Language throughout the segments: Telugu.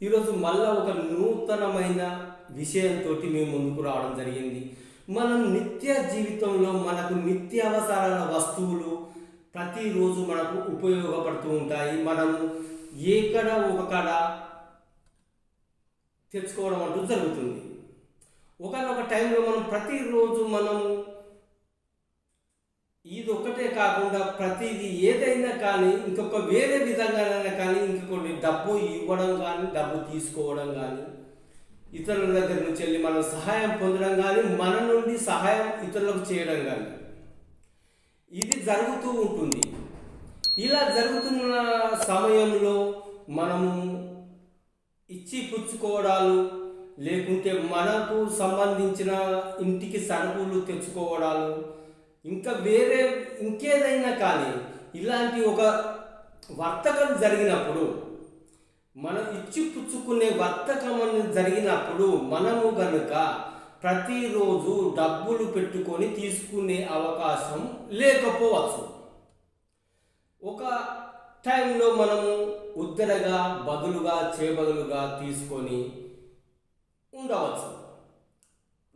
ఈరోజు మళ్ళా ఒక నూతనమైన విషయంతో మేము ముందుకు రావడం జరిగింది. మనం నిత్య జీవితంలో మనకు నిత్యావసరాల వస్తువులు ప్రతిరోజు మనకు ఉపయోగపడుతూ ఉంటాయి. మనము ఎక్కడ ఒక కడ తెచ్చుకోవడం అంటూ జరుగుతుంది. ఒకనొక టైంలో మనం ప్రతిరోజు మనము ఇది ఒక్కటే కాకుండా ప్రతిదీ ఏదైనా కానీ ఇంకొక వేరే విధంగానైనా కానీ డబ్బు ఇవ్వడం కానీ డబ్బు తీసుకోవడం కానీ ఇతరుల దగ్గర నుంచి వెళ్ళి మనం సహాయం పొందడం కానీ మన నుండి సహాయం ఇతరులకు చేయడం కానీ ఇది జరుగుతూ ఉంటుంది. ఇలా జరుగుతున్న సమయంలో మనము ఇచ్చి పుచ్చుకోవడాలు లేకుంటే మనకు సంబంధించిన ఇంటికి సరుకులు తెచ్చుకోవడాలు ఇంకా వేరే ఇంకేదైనా కానీ ఇలాంటి ఒక వర్తకం జరిగినప్పుడు మనం ఇచ్చి పుచ్చుకునే వర్తకం జరిగినప్పుడు మనము గనుక ప్రతిరోజు డబ్బులు పెట్టుకొని తీసుకునే అవకాశం లేకపోవచ్చు. ఒక టైంలో మనము ఉద్దరగా బదులుగా చేబదులుగా తీసుకొని ఉండవచ్చు.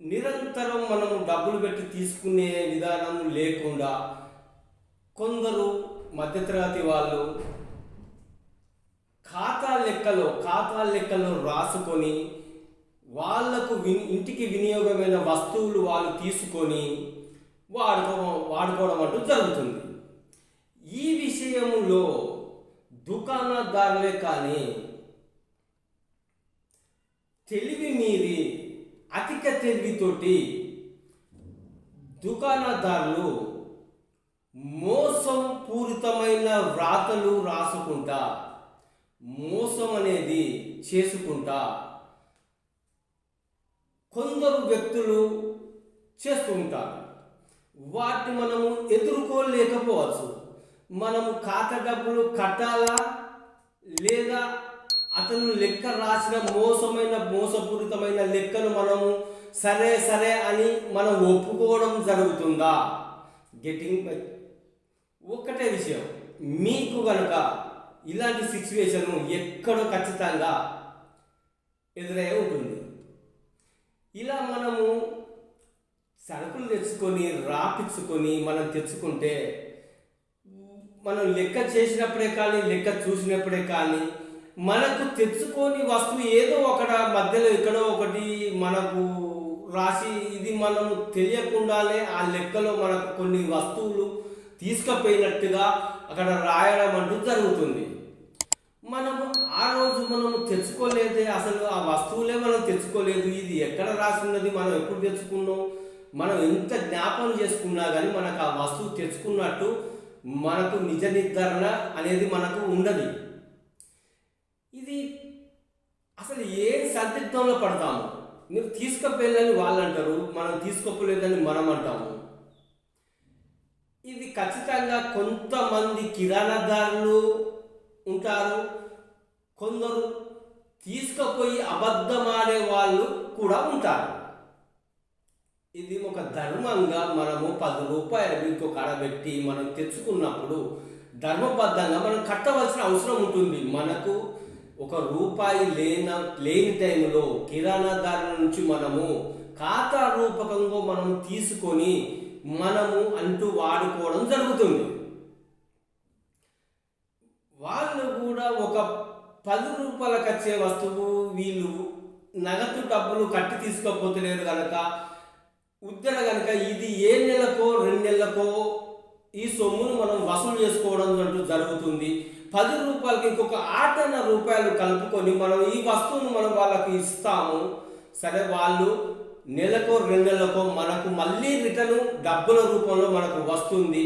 నిరంతరం మనము డబ్బులు పెట్టి తీసుకునే విధానం లేకుండా కొందరు మధ్యతరగతి వాళ్ళు ఖాతా లెక్కలో ఖాతా లెక్కలో రాసుకొని వాళ్ళకు విని ఇంటికి వినియోగమైన వస్తువులు వాళ్ళు తీసుకొని వాడుకో వాడుకోవడం అంటూ జరుగుతుంది. ఈ విషయంలో దుకాణదారులే కానీ తెలివి మీరి అధిక తెలివితోటి దుకాణదారులు మోసం పూరితమైన వ్రాతలు రాసుకుంటా మోసం అనేది చేసుకుంటా. కొందరు వ్యక్తులు చేస్తూ ఉంటారు. వాటిని మనము ఎదుర్కోలేకపోవచ్చు. మనము ఖాతా డబ్బులు కట్టాలా? లేదా అతను లెక్క రాసిన మోసమైన మోసపూరితమైన లెక్కను మనము సరే సరే అని మనం ఒప్పుకోవడం జరుగుతుందా? గెటింగ్ ఒక్కటే విషయం. మీకు కనుక ఇలాంటి సిచ్యువేషన్ ఎక్కడో ఖచ్చితంగా ఎదురై ఉంటుంది. ఇలా మనము సరుకులు తెచ్చుకొని రాపించుకొని మనం తెచ్చుకుంటే మనం లెక్క చేసినప్పుడే కానీ లెక్క చూసినప్పుడే కానీ మనకు తెచ్చుకొని వస్తువు ఏదో ఒకట మధ్యలో ఎక్కడో ఒకటి మనకు రాసి ఇది మనము తెలియకుండానే ఆ లెక్కలో మనకు కొన్ని వస్తువులు తీసుకుపోయినట్టుగా అక్కడ రాయడం అంటూ జరుగుతుంది. మనము ఆ రోజు మనము తెచ్చుకోలేదే అసలు ఆ వస్తువులే మనం తెచ్చుకోలేదు. ఇది ఎక్కడ రాసి ఉన్నది మనం ఎప్పుడు తెచ్చుకున్నాం? మనం ఎంత జ్ఞాపకం చేసుకున్నా కానీ మనకు ఆ వస్తువు తెచ్చుకున్నట్టు మనకు నిజ నిర్ధారణ అనేది మనకు ఉండదు. ఇది అసలు ఏ సందిగ్ధంలో పడతాము? మీరు తీసుకుపోయిందని వాళ్ళు అంటారు మనం తీసుకోపోలేదని మనం అంటాము ఇది ఖచ్చితంగా కొంతమంది కిరాణాదారులు ఉంటారు. కొందరు తీసుకుపోయి అబద్ధమాడే వాళ్ళు కూడా ఉంటారు. ఇది ఒక ధర్మంగా మనము పది రూపాయలు ఇంకొక అడబెట్టి మనం తెచ్చుకున్నప్పుడు ధర్మబద్ధంగా మనం కట్టవలసిన అవసరం ఉంటుంది. మనకు ఒక రూపాయి లేన లేని టైంలో కిరాణాదారుల నుంచి మనము ఖాతా రూపకంగా మనం తీసుకొని మనము అంటూ వాడుకోవడం జరుగుతుంది. వాళ్ళు కూడా ఒక పది రూపాయలకు వచ్చే వస్తువు వీళ్ళు నగదు డబ్బులు కట్టి తీసుకోపోతలేరు కనుక ఉద్దర కనుక ఇది ఏ నెలకో రెండు నెలలకో ఈ సొమ్మును మనం వసూలు చేసుకోవడం అంటూ జరుగుతుంది. పది రూపాయలకి ఇంకొక ఆటన రూపాయలు కలుపుకొని మనం ఈ వస్తువును మనం వాళ్ళకి ఇస్తాము. సరే వాళ్ళు నెలకో రెండు నెలలకో మనకు మళ్ళీ రిటర్న్ డబ్బుల రూపంలో మనకు వస్తుంది.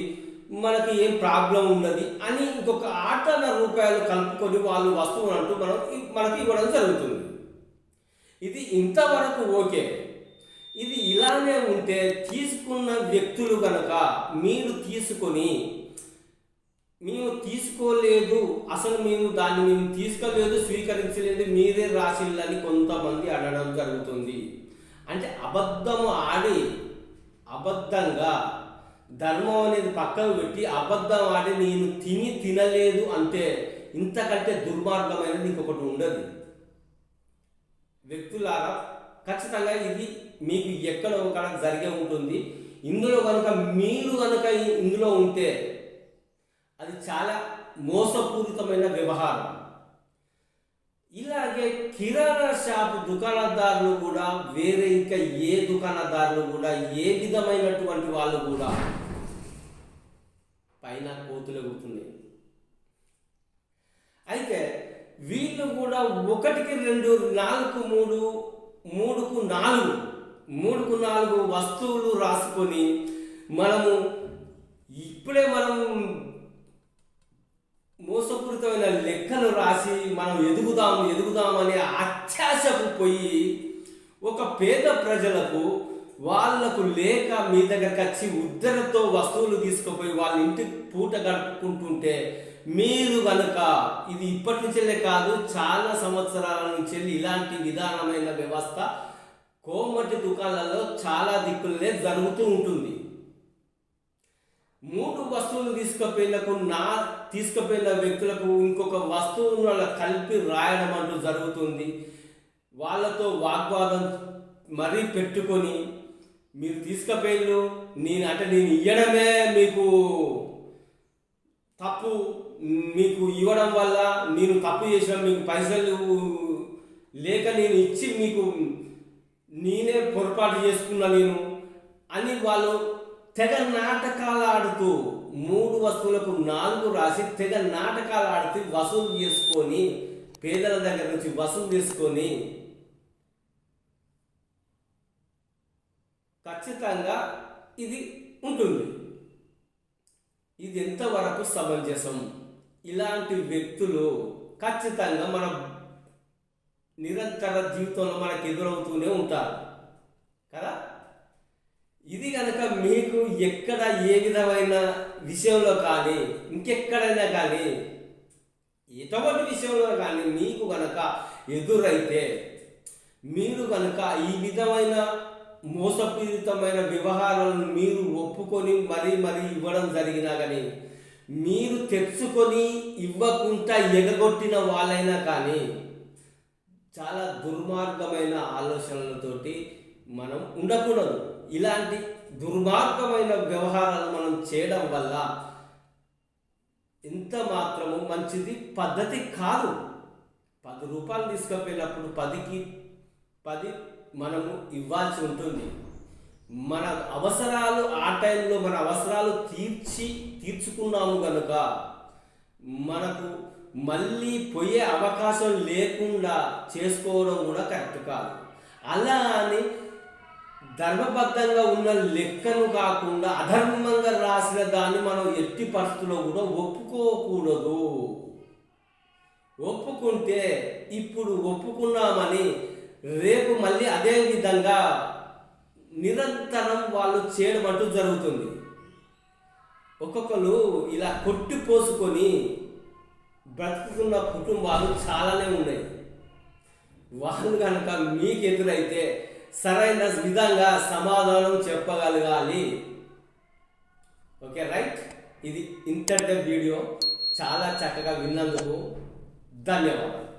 మనకి ఏం ప్రాబ్లం ఉన్నది అని ఇంకొక ఆటన రూపాయలు కలుపుకొని వాళ్ళు వస్తువులు అంటూ మనం మనకి ఇవ్వడం జరుగుతుంది. ఇది ఇంతవరకు ఓకే. ఇది ఇలానే ఉంటే తీసుకున్న వ్యక్తులు కనుక మీరు తీసుకొని మేము తీసుకోలేదు అసలు మేము దాన్ని మేము తీసుకోలేదు స్వీకరించలేదు మీరే రాసిల్లని కొంతమంది అనడం జరుగుతుంది. అంటే అబద్ధము ఆడి అబద్ధంగా ధర్మం అనేది పక్కకు పెట్టి అబద్ధం ఆడి నేను తిని తినలేదు అంటే ఇంతకంటే దుర్మార్గమైనది ఇంకొకటి ఉండదు. వ్యక్తులారా ఖచ్చితంగా ఇది మీకు ఎక్కడో ఒక జరిగే ఉంటుంది. ఇందులో కనుక మీరు కనుక ఇందులో ఉంటే అది చాలా మోసపూరితమైన వ్యవహారం. ఇలాగే కిరాణా షాప్ దుకాణదారులు కూడా వేరే ఇంకా ఏ దుకాణదారులు కూడా ఏ విధమైనటువంటి వాళ్ళు కూడా అయినా కోతులు అయితే వీళ్ళు కూడా ఒకటికి రెండు నాలుగు మూడు మూడుకు నాలుగు మూడుకు నాలుగు వస్తువులు రాసుకొని మనము ఇప్పుడే మనం మోసపూరితమైన లెక్కలు రాసి మనం ఎదుగుదాం ఎదుగుదామనే అత్యాశకు పోయి ఒక పేద ప్రజలకు వాళ్ళకు లేక మీ దగ్గరకు వచ్చి ఉద్దరతో వస్తువులు తీసుకుపోయి వాళ్ళ ఇంటికి పూట గడుపుకుంటుంటే మీరు కనుక ఇది ఇప్పటి నుంచే కాదు చాలా సంవత్సరాల నుంచి ఇలాంటి విధానమైన వ్యవస్థ కోమటి దుకాణాలలో చాలా దిక్కులనే జరుగుతూ ఉంటుంది. మూడు వస్తువులు తీసుకుపోయినకు నా తీసుకుపోయిన వ్యక్తులకు ఇంకొక వస్తువును కలిపి రాయడం అంటూ జరుగుతుంది. వాళ్ళతో వాగ్వాదం మరీ పెట్టుకొని మీరు తీసుకుపోయిళ్ళు నేను అంటే నేను ఇవ్వడమే మీకు తప్పు మీకు ఇవ్వడం వల్ల నేను తప్పు చేసిన మీకు పైసలు లేక నేను ఇచ్చి మీకు నేనే పొరపాటు చేసుకున్నా నేను అని వాళ్ళు తెగ నాటకాలు ఆడుతూ మూడు వస్తువులకు నాలుగు రాసి తెగ నాటకాలు ఆడితే వసూలు చేసుకొని పేదల దగ్గర నుంచి వసూలు చేసుకొని ఖచ్చితంగా ఇది ఉంటుంది. ఇది ఎంతవరకు సమంజసం? ఇలాంటి వ్యక్తులు ఖచ్చితంగా మన నిరంతర జీవితంలో మనకు ఎదురవుతూనే ఉంటారు. కదా? ఇది కనుక మీకు ఎక్కడ ఏ విధమైన విషయంలో కానీ ఇంకెక్కడైనా కానీ ఎటువంటి విషయంలో కానీ మీకు కనుక ఎదురైతే మీరు కనుక ఈ విధమైన మోసపీడితమైన వ్యవహారాలను మీరు ఒప్పుకొని మరీ మరీ ఇవ్వడం జరిగినా కానీ మీరు తెచ్చుకొని ఇవ్వకుండా ఎగగొట్టిన వాళ్ళైనా కానీ చాలా దుర్మార్గమైన ఆలోచనలతోటి మనం ఉండకూడదు. ఇలాంటి దుర్మార్గమైన వ్యవహారాలు మనం చేయడం వల్ల ఎంత మాత్రము మంచిది? పద్ధతి కాదు. పది రూపాయలు తీసుకుపోయినప్పుడు పదికి పది మనము ఇవ్వాల్సి ఉంటుంది. మన అవసరాలు ఆ టైంలో మన అవసరాలు తీర్చి తీర్చుకున్నాము కనుక మనకు మళ్ళీ పోయే అవకాశం లేకుండా చేసుకోవడం కూడా కరెక్ట్ కాదు. అలా అని ధర్మబద్ధంగా ఉన్న లెక్కను కాకుండా అధర్మంగా రాసిన దాన్ని మనం ఎట్టి పరిస్థితుల్లో కూడా ఒప్పుకోకూడదు. ఒప్పుకుంటే ఇప్పుడు ఒప్పుకున్నామని రేపు మళ్ళీ అదే విధంగా నిరంతరం వాళ్ళు చేయడం అంటూ జరుగుతుంది. ఒక్కొక్కరు ఇలా కొట్టి పోసుకొని బ్రతుకుతున్న కుటుంబాలు చాలానే ఉన్నాయి. వాళ్ళు కనుక మీకు ఎదురైతే సరైన విధంగా సమాధానం చెప్పగలగాలి. Okay right? ఇది ఇంతటి వీడియో. చాలా చక్కగా విన్నందుకు ధన్యవాదాలు.